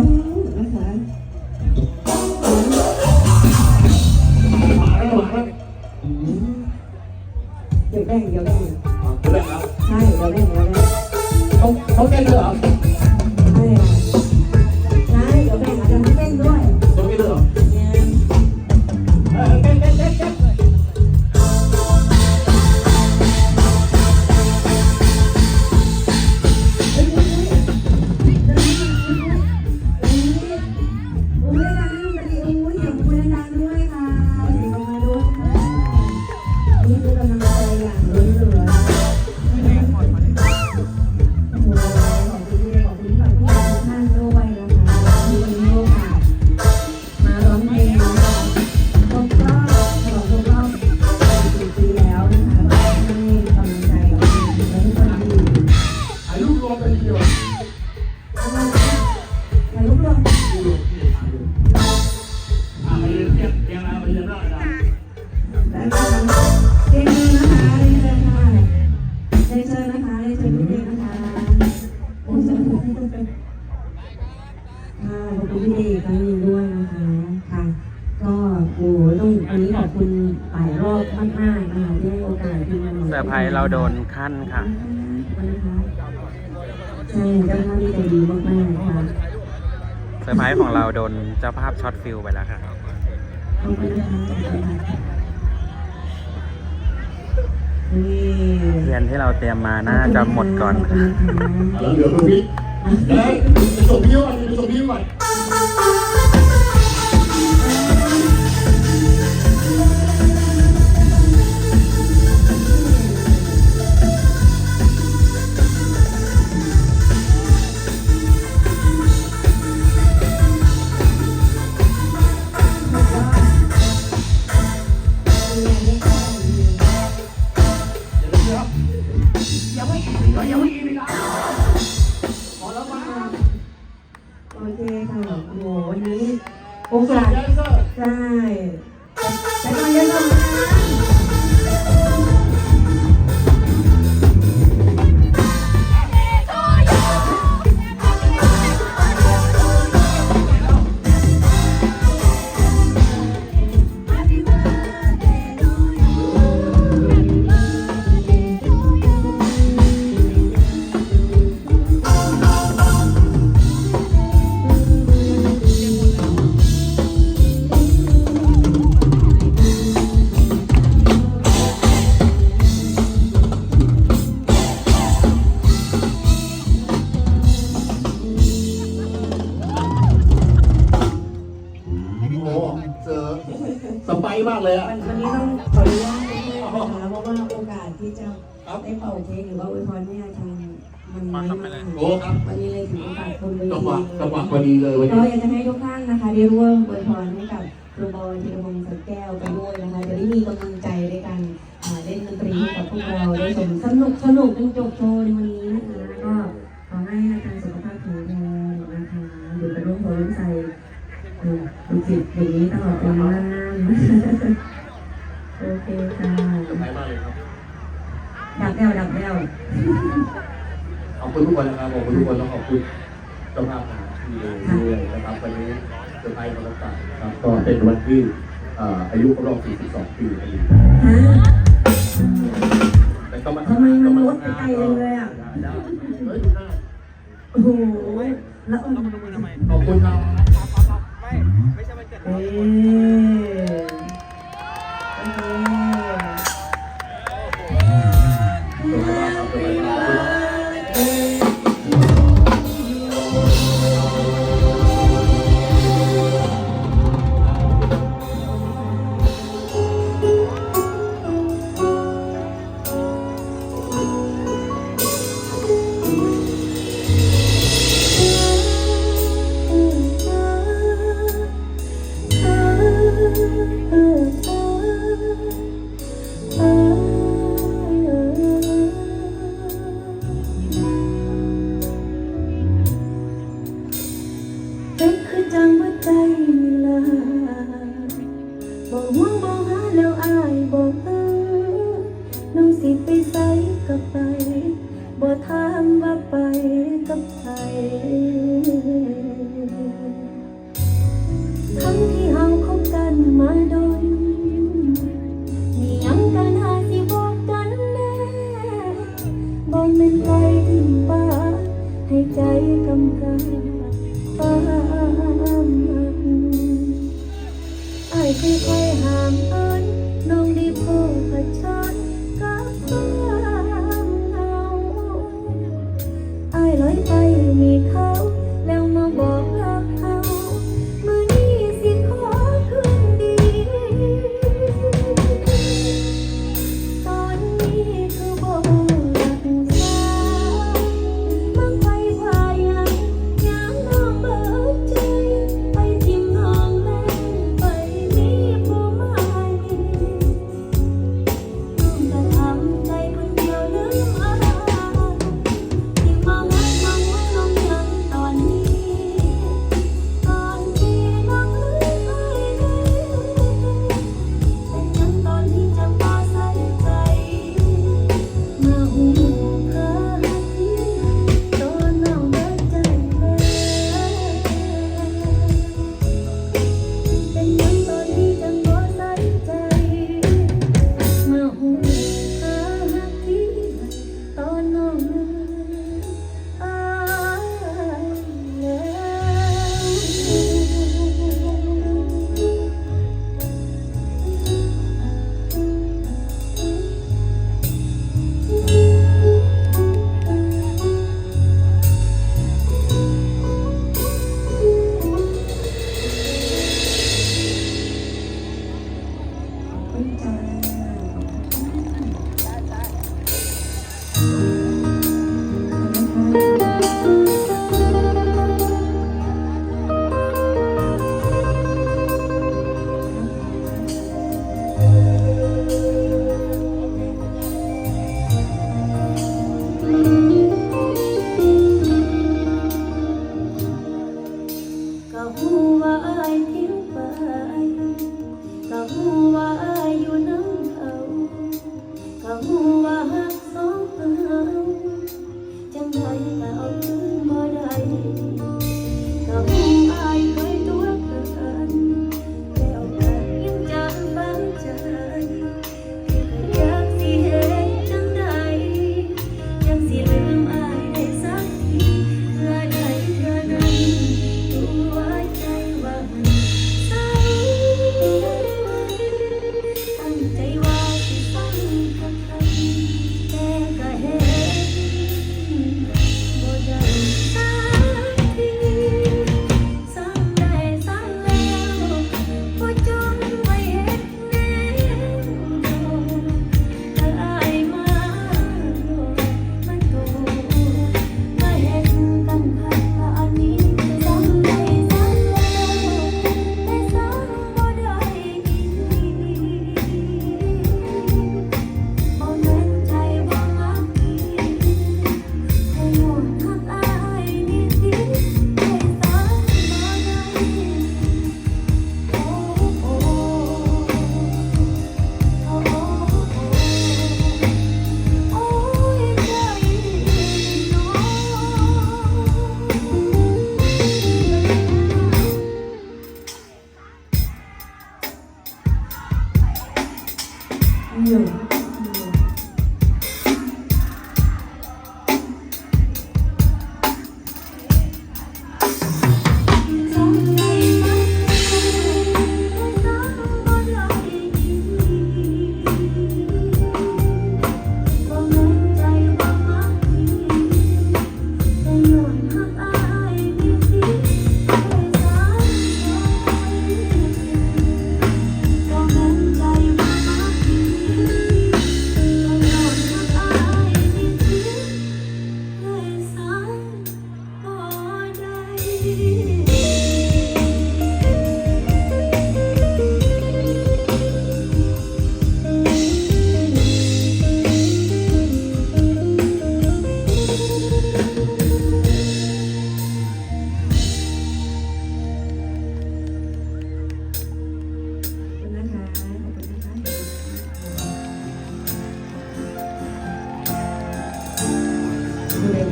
Oh. อ้ต้องอันนี้ขอบคุณหลายรอบมากๆนะคะที่ให้โอกาสที่มาเซอร์ไพรส์เราโดนขั้นค่ะนะคะใช่เจ้าหน้าที่ใจดีมากๆค่ะเซอร์ไพรส์ของเราโดนเจ้าภาพช็อตฟิลไปแล้วค่ะ ขอบคุณนะคะขอบคุณค่ะนี่เทียนที่เราเตรียมมาน่าจะหมดก่อนค่ะ แล้วเดี๋ยวดูพี่เฮ้ยไปส่งพี่ก่อนไปส่งพี่ก่อน ร่วมอวยพรให้กับครูบอยธีรพงศ์สันแก้วกันด้วยนะคะจะได้มีกำลังใจในการเล่นดนตรีให้กับพวกเราได้ชมสนุกสนุกจนจบโชว์ในวันนี้นะคะก็ขอให้อาจารย์สุขภาพแข็งแรงนะคะอยู่กับร่วมโพล่มใสเออดูสิอย่างนี้ตลอดไปนานโอเคค่ะดับแล้วดับแล้วขอบคุณทุกคนนะครับขอบคุณทุกคนแล้วขอบคุณเจ้าภาพที่ด้วยนะครับวันนี้ อร์ไพรส์ของเราต่างนะครับก็เป็นวันที่เอ่ออายุครบรอบ 42 ปีพอดีฮะ แต่ก็มาทำไมมันลดไปไกลเลยอะเฮ้ยโอ้โหแล้วขอบคุณครับเอ๊ะโอ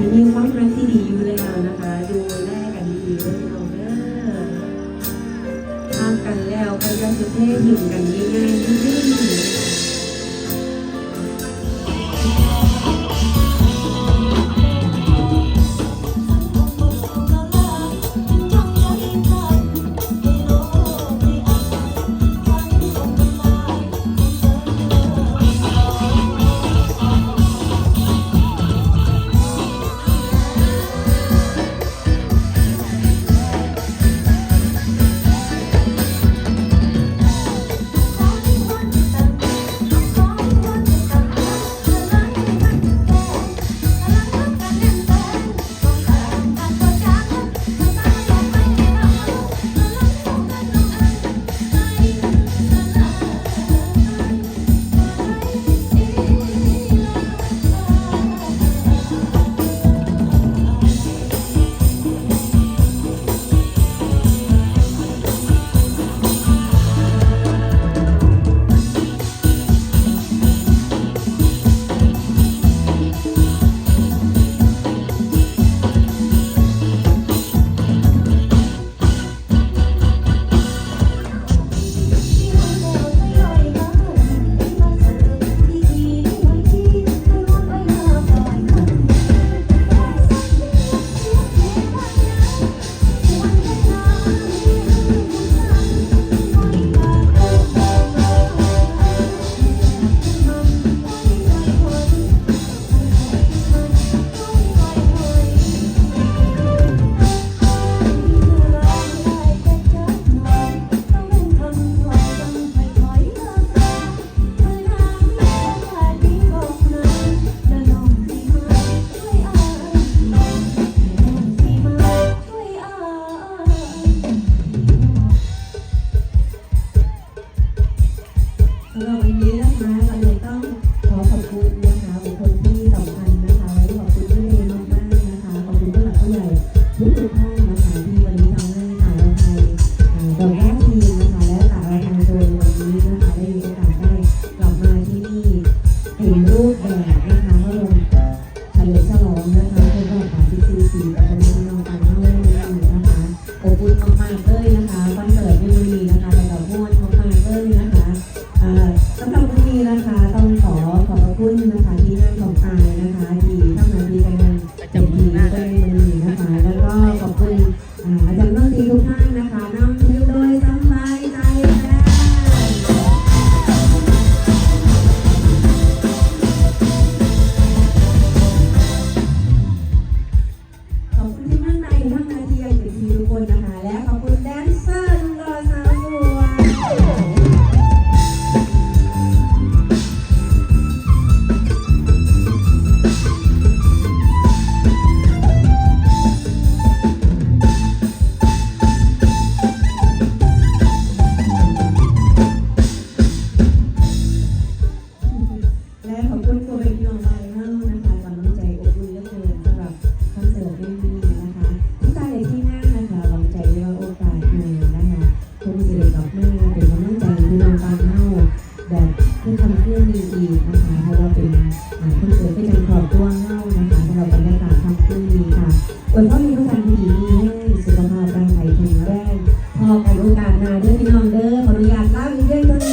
มีความรักที่ดีอยู่แล้วนะคะ ดูแลกันดีๆด้วยเราเด้อทางกันแล้วก็ยังจะเท่หนึ่งกันง่ายๆ โอกาสมาเด้อพี่น้องเด้อขออนุญาตลาไปเรื่อย